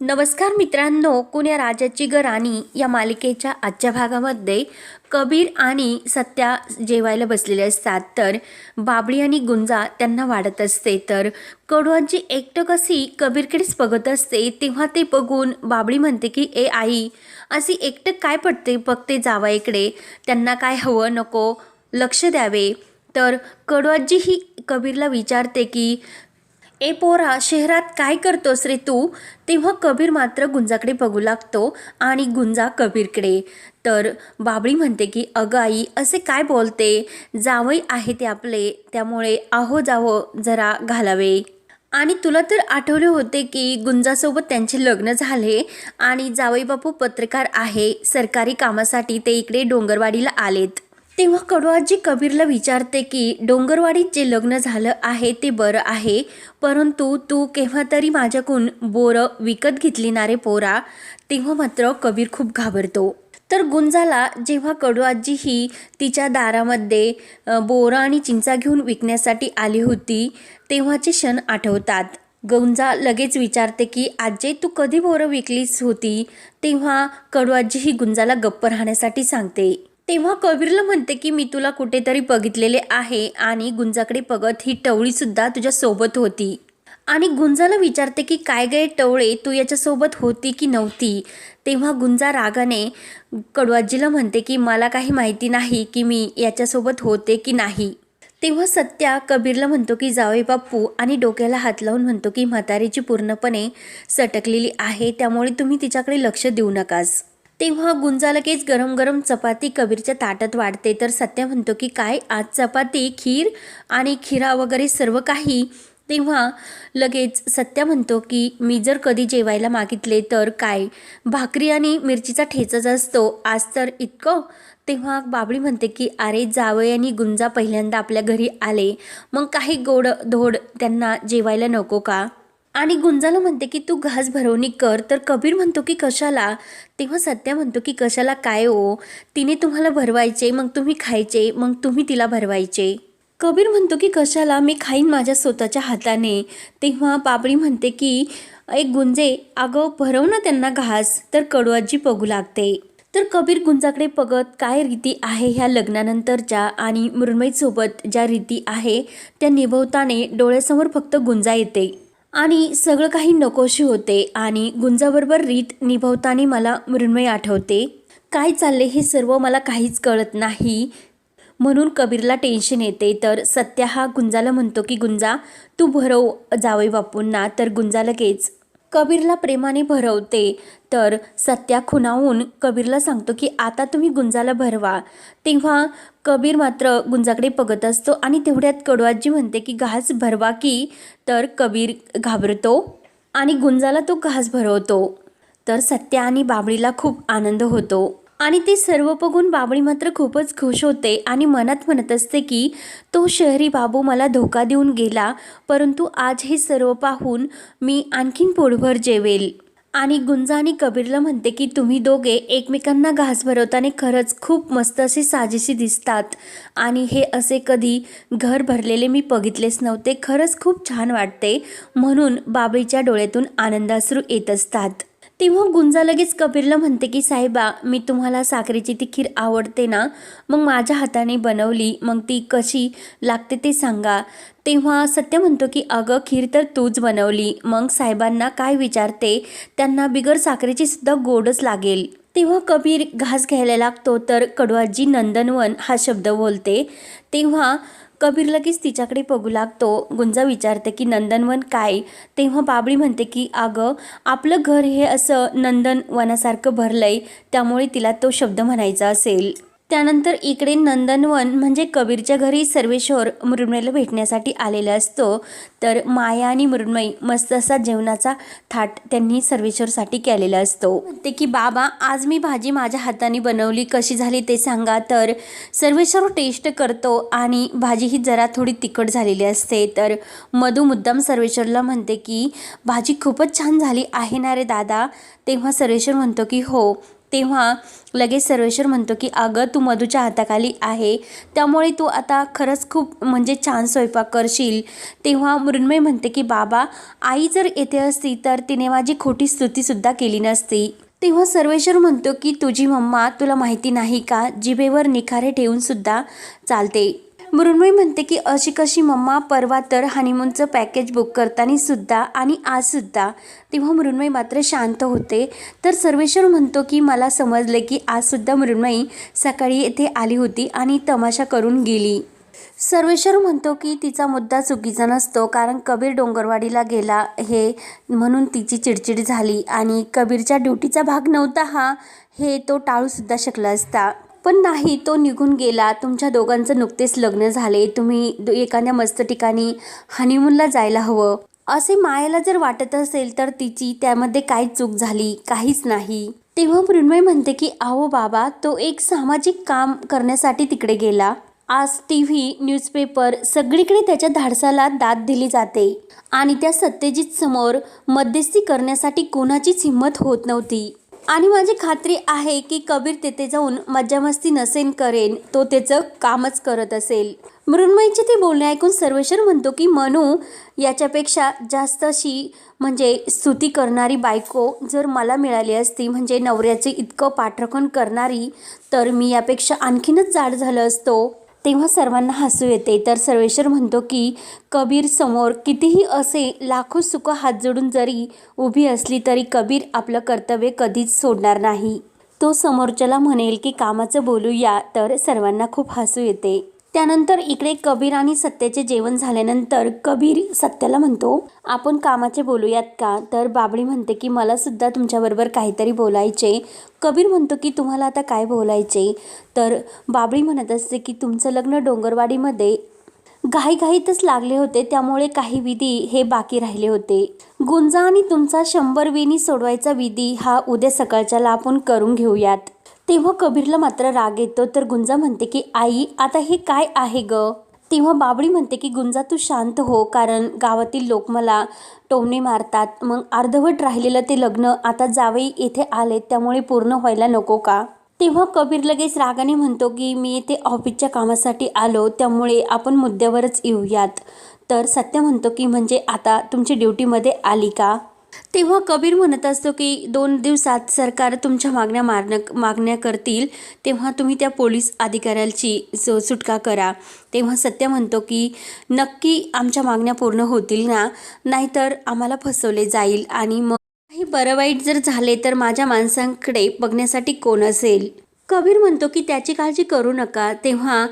नमस्कार मित्रांनो कुण्या राजाची ग राणी या मालिकेच्या आजच्या भागामध्ये कबीर आणि सत्या जेवायला बसलेले असतात. तर बाबळी आणि गुंजा त्यांना वाढत असते. तर कडुआजी एकटं कशी कबीरकडेच बघत असते तेव्हा ते बघून बाबळी म्हणते की ए आई अशी एकटं काय पडते बघते जावाईकडे त्यांना काय हवं नको लक्ष द्यावे. तर कडुआजी ही कबीरला विचारते की ए पोरा शहरात काय करतोस रे तू? तेव्हा कबीर मात्र गुंजाकडे बघू लागतो आणि गुंजा कबीरकडे. तर बाबळी म्हणते की अगं आई असे काय बोलते? जावई आहे ते आपले त्यामुळे आहो जावं जरा घालावे. आणि तुला तर आठवले होते की गुंजासोबत त्यांचे लग्न झाले आणि जावई बापू पत्रकार आहे सरकारी कामासाठी ते इकडे डोंगरवाडीला आलेत. तेव्हा कडवाजी कबीरला विचारते की डोंगरवाडीत जे लग्न झालं आहे ते बरं आहे परंतु तू केव्हा तरी माझ्याकडून बोरं विकत घेतली ना रे पोरा? तेव्हा मात्र कबीर खूप घाबरतो. तर गुंजाला जेव्हा कडुआजी ही तिच्या दारामध्ये बोरं आणि चिंचा घेऊन विकण्यासाठी आली होती तेव्हाचे क्षण आठवतात. गुंजा लगेच विचारते की आजे तू कधी बोरं विकलीस होती? तेव्हा कडुआजी ही गुंजाला गप्प राहण्यासाठी सांगते. तेव्हा कबीरला म्हणते की मी तुला कुठेतरी बघितलेले आहे आणि गुंजाकडे बघत ही टवळीसुद्धा तुझ्यासोबत होती. आणि गुंजाला विचारते की काय काय टवळे? तू याच्यासोबत होती की नव्हती? तेव्हा गुंजा रागाने कडवाजीला म्हणते की मला काही माहिती नाही की मी याच्यासोबत होते की नाही. तेव्हा सत्या कबीरला म्हणतो की जावे बाप्पू आणि डोक्याला हात लावून म्हणतो की म्हातारीची पूर्णपणे सटकलेली आहे त्यामुळे तुम्ही तिच्याकडे लक्ष देऊ नकास. तेव्हा गुंजा लगेच गरम गरम चपाती कबीरच्या ताटात वाढते. तर सत्या म्हणतो की काय? आज चपाती खीर आणि खिरा वगैरे सर्व काही? तेव्हा लगेच सत्या म्हणतो की मी जर कधी जेवायला मागितले तर काय? भाकरी आणि मिरचीचा ठेचाच असतो. आज तर इतकं? तेव्हा बाबळी म्हणते की अरे जावई आणि गुंजा पहिल्यांदा आपल्या घरी आले. मग काही गोड धोड त्यांना जेवायला नको का? आणि गुंजाला म्हणते की तू घास भरवणी कर. तर कबीर म्हणतो की कशाला? तेव्हा सत्या म्हणतो की कशाला? काय ओ तिने तुम्हाला भरवायचे मग तुम्ही खायचे मग तुम्ही तिला भरवायचे. कबीर म्हणतो की कशाला? मी खाईन माझ्या स्वतःच्या हाताने. तेव्हा बाबळी म्हणते की एक गुंजे अगं भरव ना त्यांना घास तर कडुआजी बघू लागते. तर कबीर गुंजाकडे बघत काय रीती आहे ह्या लग्नानंतरच्या आणि मृण्मयीसोबत ज्या रीती आहे त्या निभवताने डोळ्यासमोर फक्त गुंजा येते. आणि सगळं काही नकोशी होते आणि गुंजाबरोबर रीत निभवताना मला मृण्मय आठवते. काय चालले हे सर्व मला काहीच कळत नाही. म्हणून कबीरला टेन्शन येते. तर सत्या हा गुंजाला म्हणतो की गुंजा तू भरव जावे बापूंना. तर गुंजा लगेच कबीरला प्रेमाने भरवते. तर सत्या खुनावून कबीरला सांगतो की आता तुम्ही गुंजाला भरवा. तेव्हा कबीर मात्र गुंजाकडे बघत असतो आणि तेवढ्यात कडवाजी म्हणते की घास भरवा की. तर कबीर घाबरतो आणि गुंजाला तो घास भरवतो. तर सत्या आणि बाबळीला खूप आनंद होतो. आणि ते सर्व बघून बाबळी मात्र खूपच खुश होते आणि मनात म्हणत असते की तो शहरी बाबू मला धोका देऊन गेला परंतु आज हे सर्व पाहून मी आणखीन पोटभर जेवेल. आणि गुंजा आणि कबीरला म्हणते की तुम्ही दोघे एकमेकांना घास भरवताना खरंच खूप मस्त असे साजेशी दिसतात आणि हे असे कधी घर भरलेले मी बघितलेच नव्हते खरंच खूप छान वाटते. म्हणून बाबळीच्या डोळ्यातून आनंदाश्रू येत असतात. तेव्हा गुंजा लगेच कबीरला म्हणते की साहेबा मी तुम्हाला साखरेची ती खीर आवडते ना? मग माझ्या हाताने बनवली. मग ती कशी लागते ते सांगा. तेव्हा सत्य म्हणतो की अगं खीर तर तूच बनवली. मग साहेबांना काय विचारते? त्यांना बिगर साखरेची सुद्धा गोडच लागेल. तेव्हा कबीर घास घ्यायला लागतो तर कडवाजी नंदनवन हा शब्द बोलते. तेव्हा कबीर लगेच तिच्याकडे बघू लागतो. गुंजा विचारते की नंदनवन काय? तेव्हा बाबळी म्हणते की अगं आपलं घर हे असं नंदनवनासारखं भरलंय. त्यामुळे तिला तो शब्द म्हणायचा असेल. त्यानंतर इकडे नंदनवन म्हणजे कबीरच्या घरी सर्वेश्वर मृण्मयीला भेटण्यासाठी आलेला असतो. तर माया आणि मृण्मयी मस्त असा जेवणाचा थाट त्यांनी सर्वेश्वरसाठी केलेला असतो. ते की बाबा आज मी भाजी माझ्या हाताने बनवली. कशी झाली ते सांगा. तर सर्वेश्वर टेस्ट करतो आणि भाजी ही जरा थोडी तिखट झालेली असते. तर मधू मुद्दाम सर्वेश्वरला म्हणते की भाजी खूपच छान झाली आहे ना रे दादा. तेव्हा सर्वेश्वर म्हणतो की हो. तेव्हा लगेच सर्वेश्वर म्हणतो की अगं तू मधूच्या हाताखाली आहे. त्यामुळे तू आता खरंच खूप म्हणजे छान स्वयंपाक करशील. तेव्हा मृण्मय म्हणते की बाबा आई जर येथे असती तर तिने माझी खोटी स्तुतीसुद्धा केली नसती. तेव्हा सर्वेश्वर म्हणतो की तुझी मम्मा तुला माहिती नाही का? जिभेवर निखारे ठेवून सुद्धा चालते. मृण्मयी म्हणते की अशी कशी मम्मा परवा तर हनीमूनचं पॅकेज बुक करताना सुद्धा आणि आजसुद्धा तेव्हा मृण्मयी मात्र शांत होते. तर सर्वेश्वर म्हणतो की मला समजले की आजसुद्धा मृण्मयी सकाळी येथे आली होती आणि तमाशा करून गेली. सर्वेश्वर म्हणतो की तिचा मुद्दा चुकीचा नसतो कारण कबीर डोंगरवाडीला गेला हे म्हणून तिची चिडचिड झाली आणि कबीरच्या ड्युटीचा भाग नव्हता हा हे तो टाळूसुद्धा शकला असता. पण नाही तो निघून गेला. तुमच्या दोघांचं नुकतेच लग्न झाले. तुम्ही एखाद्या मस्त ठिकाणी हनीमूनला जायला हवं. असे मायाला जर वाटत असेल तर तिची त्यामध्ये काय चूक झाली? काहीच नाही. तेव्हा मृण्मय म्हणते की आहो बाबा तो एक सामाजिक काम करण्यासाठी तिकडे गेला. आज टी व्ही न्यूजपेपर सगळीकडे त्याच्या धाडसाला दाद दिली जाते. आणि त्या सत्यजित समोर मध्यस्थी करण्यासाठी कोणाचीच हिंमत होत नव्हती. आणि माझी खात्री आहे की कबीर तेथे जाऊन मज्जामस्ती नसेन करेन. तो त्याचं कामच करत असेल. मृण्मयीचे ते बोलणे ऐकून सर्वेश्वर म्हणतो की मनू याच्यापेक्षा जास्त अशी म्हणजे स्तुती करणारी बायको जर मला मिळाली असती म्हणजे नवऱ्याचे इतकं पाठरखण करणारी तर मी यापेक्षा आणखीनच जाड झालं असतो. तेव्हा सर्वांना हसू येते. तर सर्वेश्वर म्हणतो की कबीर समोर कितीही असे लाखो सुख हात जोडून जरी उभी असली तरी कबीर आपलं कर्तव्य कधीच सोडणार नाही. तो समोरच्याला म्हणेल की कामाचं बोलूया. तर सर्वांना खूप हसू येते. त्यानंतर इकडे कबीर आणि सत्याचे जेवण झाल्यानंतर कबीर सत्याला म्हणतो आपण कामाचे बोलूयात का? तर बाबळी म्हणते की मला सुद्धा तुमच्याबरोबर काहीतरी बोलायचे कबीर म्हणतो की तुम्हाला आता काय बोलायचे तर बाबळी म्हणत असते की तुमचं लग्न डोंगरवाडीमध्ये घाईघाईतच लागले होते त्यामुळे काही विधी हे बाकी राहिले होते. गुंजा आणि तुमचा शंभर विनी सोडवायचा विधी हा उद्या सकाळच्याला आपण करून घेऊयात. तेव्हा कबीरला मात्र राग येतो तर गुंजा म्हणते की आई आता हे काय आहे ग? तेव्हा बाबडी म्हणते की गुंजा तू शांत हो कारण गावातील लोक मला टोमणे मारतात. मग अर्धवट राहिलेलं ते लग्न आता जावई येथे आले त्यामुळे पूर्ण व्हायला नको का? तेव्हा कबीर लगेच रागाने म्हणतो की मी येथे ऑफिसच्या कामासाठी आलो त्यामुळे आपण मुद्द्यावरच येऊयात. तर सत्य म्हणतो की म्हणजे आता तुमची ड्युटीमध्ये आली का? तेव्हा कबीर म्हणत असतो की दोन दिवसात सरकार तुमच्या मागण्या मारण मागण्या करतील. तेव्हा तुम्ही त्या पोलीस अधिकाऱ्याची सु- सुटका करा. तेव्हा सत्य म्हणतो की नक्की आमच्या मागण्या पूर्ण होतील ना? नाहीतर आम्हाला फसवले जाईल आणि मग काही बरं वाईट जर झाले तर माझ्या माणसांकडे बघण्यासाठी कोण असेल? कबीर म्हणतो की त्याची काळजी करू नका. तेव्हा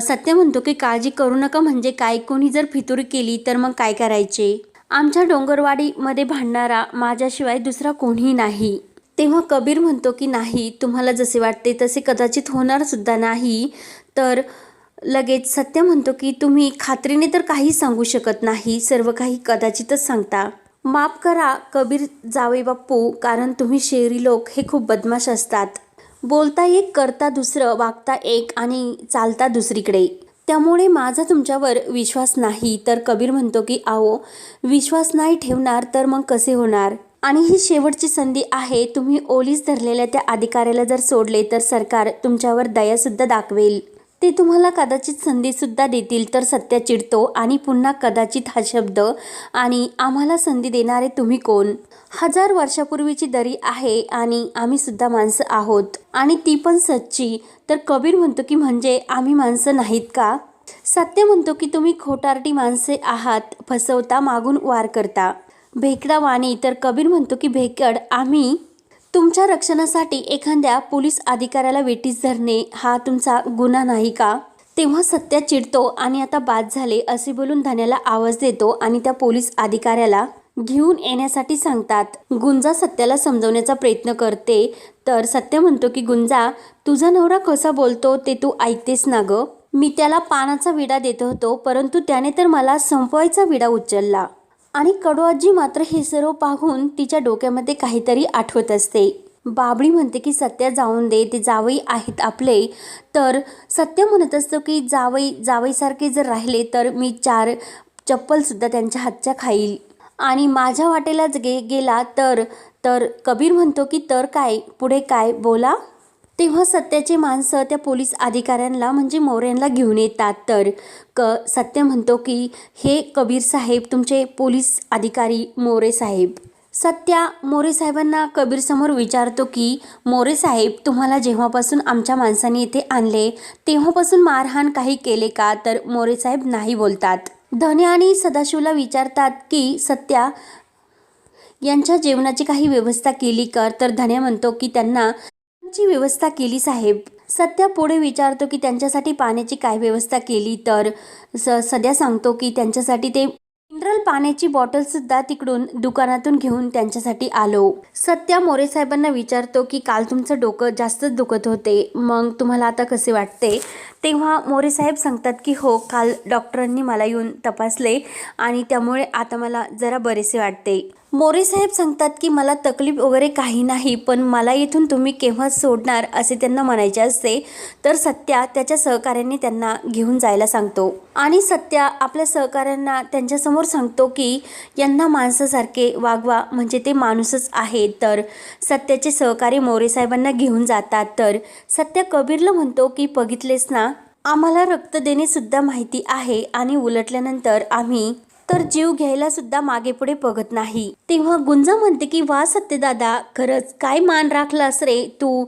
सत्य म्हणतो की काळजी करू नका म्हणजे काय? कोणी जर फितूर केली तर मग काय करायचे? आमच्या डोंगरवाडीमध्ये भांडणारा माझ्याशिवाय दुसरा कोणीही नाही. तेव्हा कबीर म्हणतो की नाही तुम्हाला जसे वाटते तसे कदाचित होणारसुद्धा नाही. तर लगेच सत्य म्हणतो की तुम्ही खात्रीने तर काही सांगू शकत नाही सर्व काही कदाचितच सांगता. माफ करा कबीर जावे बाप्पू कारण तुम्ही शहरी लोक हे खूप बदमाश असतात. बोलता एक करता दुसरं वागता एक आणि चालता दुसरीकडे. त्यामुळे माझा तुमच्यावर विश्वास नाही. तर कबीर म्हणतो की आहो विश्वास नाही ठेवणार तर मग कसे होणार? आणि ही शेवटची संधी आहे. तुम्ही ओलीस धरलेल्या त्या अधिकाऱ्याला जर सोडले तर सरकार तुमच्यावर दयासुद्धा दाखवेल. ते तुम्हाला कदाचित संधीसुद्धा देतील तर सत्य चिडतो आणि पुन्हा कदाचित हा शब्द आणि आम्हाला संधी देणारे तुम्ही कोण? हजार वर्षापूर्वीची दरी आहे आणि आम्ही सुद्धा माणसं आहोत. आणि ती पण सच्ची. तर कबीर म्हणतो की म्हणजे आम्ही माणसं नाहीत का? सत्य म्हणतो की तुम्ही खोटारटी माणसे आहात. फसवता मागून वार करता. भेकडा वाणी तर कबीर म्हणतो की भेकड आम्ही तुमच्या रक्षणासाठी एखाद्या पोलीस अधिकाऱ्याला वेटीस धरणे हा तुमचा गुन्हा नाही का? तेव्हा सत्या चिडतो आणि आता बाद झाले असे बोलून धन्याला आवाज देतो आणि त्या पोलीस अधिकाऱ्याला घेऊन येण्यासाठी सांगतात गुंजा सत्याला समजवण्याचा प्रयत्न करते. तर सत्य म्हणतो की गुंजा तुझा नवरा कसा बोलतो ते तू ऐकतेस ना ग? मी त्याला पानाचा विडा देत होतो परंतु त्याने तर मला संपवायचा विडा उचलला. आणि कडूआजी मात्र हे सर्व पाहून तिच्या डोक्यामध्ये काहीतरी आठवत असते. बाबळी म्हणते की सत्या जाऊन दे ते जावई आहेत आपले. तर सत्य म्हणत असतो की जावई जावईसारखे जर राहिले तर मी चार चप्पलसुद्धा त्यांच्या हातच्या खाईल. आणि माझ्या वाटेलाच गे गेला तर तर कबीर म्हणतो की तर काय पुढे काय बोला. तेव्हा सत्याचे माणसं त्या पोलीस अधिकाऱ्यांना म्हणजे मोऱ्यांना घेऊन येतात. तर क सत्य म्हणतो की हे कबीर साहेब तुमचे पोलीस अधिकारी मोरे साहेब. सत्या मोरे साहेबांना कबीरसमोर विचारतो की मोरे साहेब तुम्हाला जेव्हापासून आमच्या माणसाने इथे आणले तेव्हापासून मारहाण काही केले का? तर मोरे साहेब नाही बोलतात. धन्या आणि सदाशिवला विचारतात की सत्या यांच्या जेवणाची काही व्यवस्था केली कर तर धन्या म्हणतो की त्यांना ची व्यवस्था केली साहेब. सध्या पुढे विचारतो की त्यांच्यासाठी पाण्याची काय व्यवस्था केली तर? स सध्या सांगतो की त्यांच्यासाठी ते मिनरल पाण्याची बॉटलसुद्धा तिकडून दुकानातून घेऊन त्यांच्यासाठी आलो. सत्या मोरे साहेबांना विचारतो की काल तुमचं डोकं जास्तच दुखत होते. मग तुम्हाला आता कसे वाटते? तेव्हा मोरे साहेब सांगतात की हो काल डॉक्टरांनी मला येऊन तपासले आणि त्यामुळे आता मला जरा बरेसे वाटते. मोरे साहेब सांगतात की मला तकलीफ वगैरे काही नाही पण मला इथून तुम्ही केव्हा सोडणार? असे त्यांना म्हणायचे असते. तर सत्या त्याच्या सहकाऱ्यांनी त्यांना घेऊन जायला सांगतो. आणि सत्या आपल्या सहकाऱ्यांना त्यांच्यासमोर सांगतो की यांना माणसासारखे वागवा म्हणजे ते माणूसच आहे. तर सत्याचे सहकारी मोरे साहेबांना घेऊन जातात. तर सत्या कबीरला म्हणतो की बघितलेस ना आम्हाला रक्त देणेसुद्धा माहिती आहे आणि उलटल्यानंतर आम्ही तर जीव घ्यायला सुद्धा मागे पुढे बघत नाही. तेव्हा गुंजा म्हणते की वा सत्यदादा खरंच काय मान राखलास रे तू?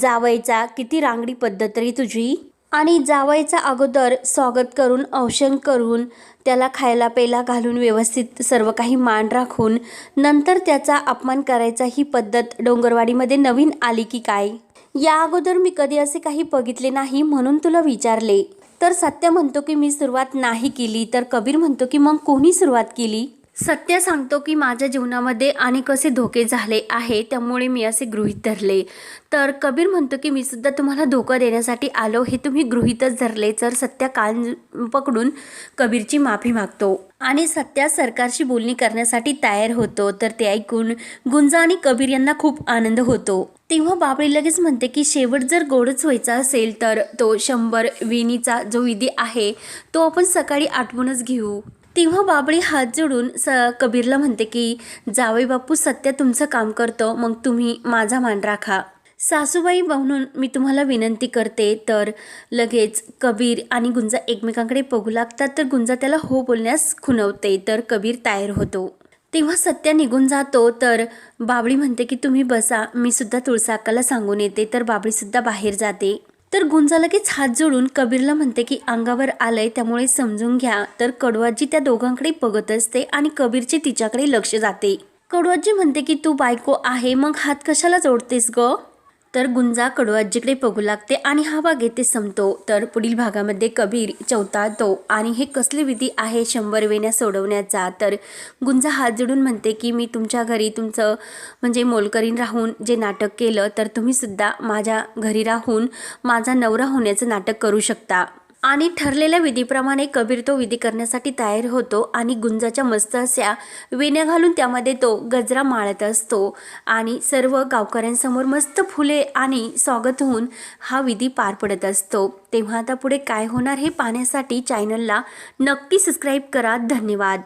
जावायचा किती रांगडी पद्धत रे तुझी? आणि जावयाचा अगोदर स्वागत करून औषण करून त्याला खायला प्यायला घालून व्यवस्थित सर्व काही मान राखून नंतर त्याचा अपमान करायचा ही पद्धत डोंगरवाडीमध्ये नवीन आली की काय? या अगोदर मी कधी असे काही बघितले नाही म्हणून तुला विचारले. तर सत्य म्हणतो की मी सुरुवात नाही केली तर कबीर म्हणतो की मग कोणी सुरुवात केली? सत्य सांगतो की माझ्या जीवनामध्ये अनेक असे धोके झाले आहे त्यामुळे मी असे गृहीत धरले. तर कबीर म्हणतो की मी सुद्धा तुम्हाला धोका देण्यासाठी आलो हे तुम्ही गृहीतच धरले तर सत्या कान पकडून कबीरची माफी मागतो. आणि सत्या सरकारशी बोलणी करण्यासाठी तयार होतो तर ते ऐकून गुंजा आणि कबीर यांना खूप आनंद होतो. तेव्हा बाबळी लगेच म्हणते की शेवट जर गोडच व्हायचा असेल तर तो शंभर विणीचा जो विधी आहे तो आपण सकाळी आठवूनच घेऊ. तेव्हा बाबळी हात जोडून स कबीरला म्हणते की जावई बापू सत्य तुमचं काम करतो मग तुम्ही माझा मान राखा. सासूबाई म्हणून मी तुम्हाला विनंती करते तर लगेच कबीर आणि गुंजा एकमेकांकडे बघू लागतात तर गुंजा त्याला हो बोलण्यास खुनवते तर कबीर तयार होतो. तेव्हा सत्या निघून जातो तर बाबळी म्हणते की तुम्ही बसा मी सुद्धा तुळसाकाला सांगून येते. तर बाबळीसुद्धा बाहेर जाते. तर गुंजा लगेच हात जोडून कबीरला म्हणते की अंगावर आलंय त्यामुळे समजून घ्या. तर कडवाजी त्या दोघांकडे बघत असते आणि कबीरचे तिच्याकडे लक्ष जाते. कडवाजी म्हणते की तू बायको आहे मग हात कशाला जोडतेस ग? तर गुंजा आजीकडे बघू लागते आणि हा भाग येथे संपतो तर पुढील भागामध्ये कबीर चौताळतो आणि हे कसली विधी आहे शंभर वेण्या सोडवण्याचा? तर गुंजा हात जोडून म्हणते की मी तुमच्या घरी तुमचं म्हणजे मोलकरीन राहून जे नाटक केलं तर तुम्ही सुद्धा माझ्या घरी राहून माझा नवरा होण्याचं नाटक करू शकता. आणि ठरलेल्या विधीप्रमाणे कबीर तो विधी करण्यासाठी तयार होतो आणि गुंजाच्या मस्त अशा विण्या घालून त्यामध्ये तो गजरा माळत असतो. आणि सर्व गावकऱ्यांसमोर मस्त फुले आणि स्वागत होऊन हा विधी पार पडत असतो. तेव्हा आता पुढे काय होणार हे पाहण्यासाठी चॅनलला नक्की सबस्क्राईब करा. धन्यवाद.